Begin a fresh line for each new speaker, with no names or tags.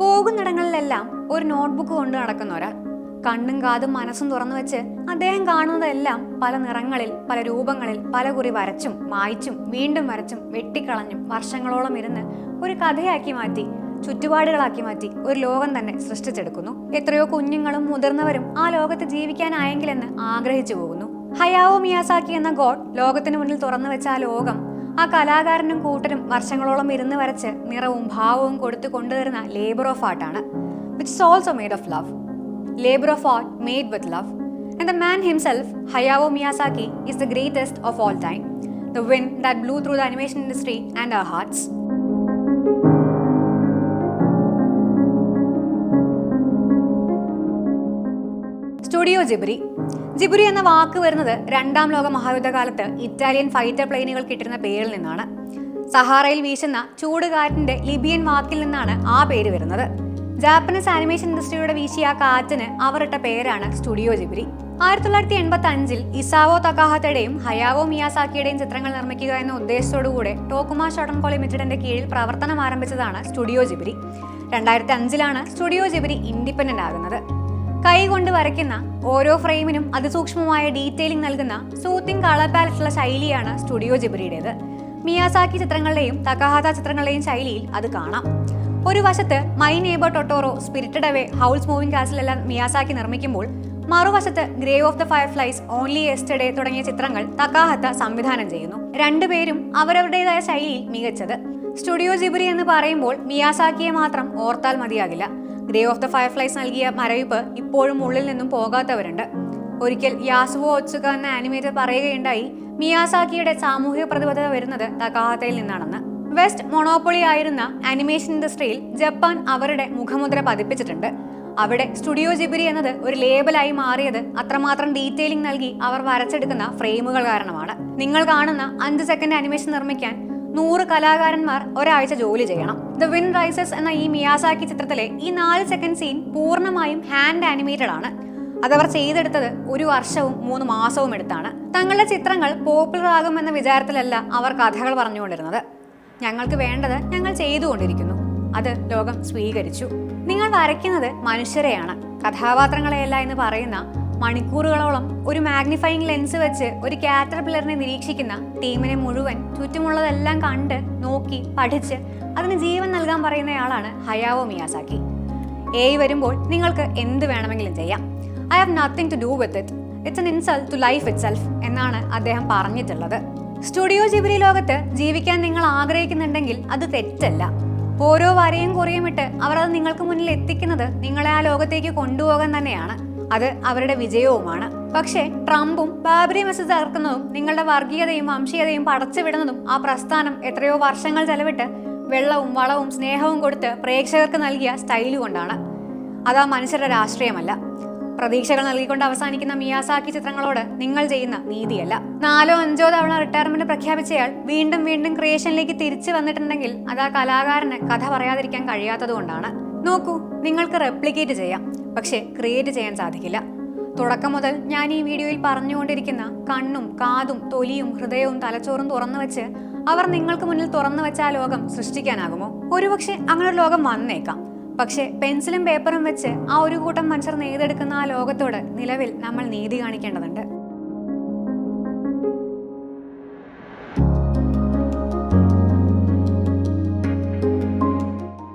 പോകുന്നിടങ്ങളിലെല്ലാം ഒരു നോട്ട്ബുക്ക് കൊണ്ട് നടക്കുന്ന ഒരാൾ. കണ്ണും കാതും മനസ്സും തുറന്നു വെച്ച് അദ്ദേഹം കാണുന്നതെല്ലാം പല നിറങ്ങളിൽ പല രൂപങ്ങളിൽ പല കുറി വരച്ചും മായ്ച്ചും വീണ്ടും വരച്ചും വെട്ടിക്കളഞ്ഞും വർഷങ്ങളോളം ഇരുന്ന് ഒരു കഥയാക്കി മാറ്റി ചുറ്റുപാടുകളാക്കി മാറ്റി ഒരു ലോകം തന്നെ സൃഷ്ടിച്ചെടുക്കുന്നു. എത്രയോ കുഞ്ഞുങ്ങളും മുതിർന്നവരും ആ ലോകത്ത് ജീവിക്കാനായെങ്കിലെന്ന് ആഗ്രഹിച്ചു പോകുന്നു. ഹയാവോ മിയാസാക്കി എന്ന ഗോഡ് ലോകത്തിന് മുന്നിൽ തുറന്നു വെച്ച ആ ലോകം ആ കലാകാരനും കൂട്ടരും വർഷങ്ങളോളം ഇരുന്ന് വരച്ച് നിറവും ഭാവവും കൊടുത്തു കൊണ്ടുവരുന്ന labour of ആർട്ടാണ് which is also made of love labor of art made with love. And the man himself, Hayao Miyazaki, is the greatest of all time. The wind that blew through the animation industry and our hearts. Studio Ghibli Ghibli എന്ന വാക്ക് വരുന്നത് രണ്ടാം ലോക മഹായുദ്ധകാലത്ത് Italian fighter പ്ലെയിനുകൾ കിട്ടുന്ന പേരിൽ നിന്നാണ്. സഹാറയിൽ വീശുന്ന ചൂടുകാറ്റിന്റെ ലിബിയൻ വാക്കിൽ നിന്നാണ് ആ പേര് വരുന്നത്. ജാപ്പനീസ് ആനിമേഷൻ ഇൻഡസ്ട്രിയുടെ വീശിയ കാറ്റിന് അവർ ഇട്ട പേരാണ് സ്റ്റുഡിയോ ജിബുരി. ആയിരത്തി തൊള്ളായിരത്തി എൺപത്തി അഞ്ചിൽ ഇസാവോ തക്കാഹത്തയുടെയും ഹയാവോ മിയാസാക്കിയുടെയും ചിത്രങ്ങൾ നിർമ്മിക്കുക എന്ന ഉദ്ദേശത്തോടുകൂടെ ടോക്കുമ ഷോട്ടൻകോ ലിമിറ്റഡിന്റെ കീഴിൽ പ്രവർത്തനം ആരംഭിച്ചതാണ് സ്റ്റുഡിയോ ജിബിരി. രണ്ടായിരത്തി അഞ്ചിലാണ് സ്റ്റുഡിയോ ജിബിരി ഇൻഡിപെൻഡന്റ് ആകുന്നത്. കൈ കൊണ്ട് വരയ്ക്കുന്ന ഓരോ ഫ്രെയിമിനും അതിസൂക്ഷ്മമായ ഡീറ്റെയിലിംഗ് നൽകുന്ന സൂത്തിങ് കളർ പാലറ്റുള്ള ശൈലിയാണ് സ്റ്റുഡിയോ ജിബ്രിയുടേത്. മിയാസാക്കി ചിത്രങ്ങളുടെയും തക്കഹാത ചിത്രങ്ങളുടെയും ശൈലിയിൽ അത് കാണാം. ഒരു വശത്ത് my neighbour Totoro spirited away house moving castle എല്ലാം മിയാസാക്കി നിർമ്മിക്കുമ്പോൾ മറുവശത്ത് grave of the fireflies only yesterday തുടങ്ങിയ ചിത്രങ്ങൾ തക്കാഹത്ത സംവിധാനം ചെയ്യുന്നു. രണ്ടുപേരും അവരവരുടേതായ ശൈലിയിൽ മികച്ചത്. സ്റ്റുഡിയോ ജിബുരി എന്ന് പറയുമ്പോൾ മിയാസാക്കിയെ മാത്രം ഓർത്താൽ മതിയാകില്ല. ഗ്രേ ഓഫ് ദ ഫയർഫ്ലൈസ് നൽകിയ മരവിപ്പ് ഇപ്പോഴും ഉള്ളിൽ നിന്നും പോകാത്തവരുണ്ട്. ഒരിക്കൽ യാസുവോ ഒച്ചുക എന്ന ആനിമേറ്റർ പറയുകയുണ്ടായി മിയാസാക്കിയുടെ സാമൂഹിക പ്രതിബദ്ധത വരുന്നത് തകാഹത്തയിൽ നിന്നാണെന്ന്. വെസ്റ്റ് മൊണോപ്പൊളി ആയിരുന്ന ആനിമേഷൻ ഇൻഡസ്ട്രിയിൽ ജപ്പാൻ അവരുടെ മുഖമുദ്ര പതിപ്പിച്ചിട്ടുണ്ട്. അവിടെ സ്റ്റുഡിയോ ജിബിരി എന്നത് ഒരു ലേബലായി മാറിയത് അത്രമാത്രം ഡീറ്റെയിലിംഗ് നൽകി അവർ വരച്ചെടുക്കുന്ന ഫ്രെയിമുകൾ കാരണമാണ്. നിങ്ങൾ കാണുന്ന അഞ്ച് സെക്കൻഡ് ആനിമേഷൻ നിർമ്മിക്കാൻ നൂറ് കലാകാരന്മാർ ഒരാഴ്ച ജോലി ചെയ്യണം. ദ വിൻ റൈസസ് എന്ന ഈ മിയാസാക്കി ചിത്രത്തിലെ ഈ നാല് സെക്കൻഡ് സീൻ പൂർണമായും ഹാൻഡ് ആനിമേറ്റഡ് ആണ്. അതവർ ചെയ്തെടുത്തത് ഒരു വർഷവും മൂന്ന് മാസവും എടുത്താണ്. തങ്ങളുടെ ചിത്രങ്ങൾ പോപ്പുലർ ആകുമെന്ന വിചാരത്തിലല്ല അവർ കഥകൾ പറഞ്ഞുകൊണ്ടിരുന്നത്. ഞങ്ങൾക്ക് വേണ്ടത് ഞങ്ങൾ ചെയ്തുകൊണ്ടിരിക്കുന്നു. അത് ലോകം സ്വീകരിച്ചു. നിങ്ങൾ വരയ്ക്കുന്നത് മനുഷ്യരെയാണ്. കഥാപാത്രങ്ങളെയല്ല എന്ന് പറയുന്ന മണിക്കൂറുകളോളം ഒരു മാഗ്നിഫയിങ് ലെൻസ് വെച്ച് ഒരു ക്യാറ്റർ പിള്ളറിനെ നിരീക്ഷിക്കുന്ന ടീമിനെ മുഴുവൻ ചുറ്റുമുള്ളതെല്ലാം കണ്ട് നോക്കി പഠിച്ച് അതിന് ജീവൻ നൽകാൻ പറയുന്നയാളാണ് ഹയാവോ മിയാസാക്കി. എ വരുമ്പോൾ നിങ്ങൾക്ക് എന്ത് വേണമെങ്കിലും ചെയ്യാം. I have nothing to do with it it's an insult to life itself എന്നാണ് അദ്ദേഹം പറഞ്ഞിട്ടുള്ളത്. സ്റ്റുഡിയോ ജിബിരി ലോകത്ത് ജീവിക്കാൻ നിങ്ങൾ ആഗ്രഹിക്കുന്നുണ്ടെങ്കിൽ അത് തെറ്റല്ല. ഓരോ വരയും കുറയും ഇട്ട് അവർ അത് നിങ്ങൾക്ക് മുന്നിൽ എത്തിക്കുന്നത് നിങ്ങളെ ആ ലോകത്തേക്ക് കൊണ്ടുപോകാൻ തന്നെയാണ്. അത് അവരുടെ വിജയവുമാണ്. പക്ഷേ ട്രംപും ബാബരി മെസ്സേജ് തകർക്കുന്നതും നിങ്ങളുടെ വർഗീയതയും വംശീയതയും പടച്ചു വിടുന്നതും ആ പ്രസ്ഥാനം എത്രയോ വർഷങ്ങൾ ചെലവിട്ട് വെള്ളവും വളവും സ്നേഹവും കൊടുത്ത് പ്രേക്ഷകർക്ക് നൽകിയ സ്റ്റൈൽ കൊണ്ടാണ്. അത് ആ മനുഷ്യരുടെ രാഷ്ട്രീയമല്ല. പ്രതീക്ഷകൾ നൽകിക്കൊണ്ട് അവസാനിക്കുന്ന മിയാസാക്കി ചിത്രങ്ങളോട് നിങ്ങൾ ചെയ്യുന്ന നീതിയല്ല. നാലോ അഞ്ചോ തവണ റിട്ടയർമെന്റ് പ്രഖ്യാപിച്ചയാൾ വീണ്ടും വീണ്ടും ക്രിയേഷനിലേക്ക് തിരിച്ചു വന്നിട്ടുണ്ടെങ്കിൽ അത് ആ കലാകാരന് കഥ പറയാതിരിക്കാൻ കഴിയാത്തതുകൊണ്ടാണ് നോക്കൂ നിങ്ങൾക്ക് റെപ്ലിക്കേറ്റ് ചെയ്യാം. പക്ഷേ ക്രിയേറ്റ് ചെയ്യാൻ സാധിക്കില്ല. തുടക്കം മുതൽ ഞാൻ ഈ വീഡിയോയിൽ പറഞ്ഞുകൊണ്ടിരിക്കുന്ന കണ്ണും കാതും തൊലിയും ഹൃദയവും തലച്ചോറും തുറന്നു വെച്ച് അവർ നിങ്ങൾക്ക് മുന്നിൽ തുറന്നു വെച്ച ആ ലോകം സൃഷ്ടിക്കാനാകുമോ? ഒരുപക്ഷെ അങ്ങനെ ഒരു ലോകം വന്നേക്കാം. പക്ഷെ പെൻസിലും പേപ്പറും വെച്ച് ആ ഒരു കൂട്ടം മനുഷ്യർ നെയ്തെടുക്കുന്ന ആ ലോകത്തോട് നിലവിൽ നമ്മൾ നീതി കാണിക്കേണ്ടതുണ്ട്.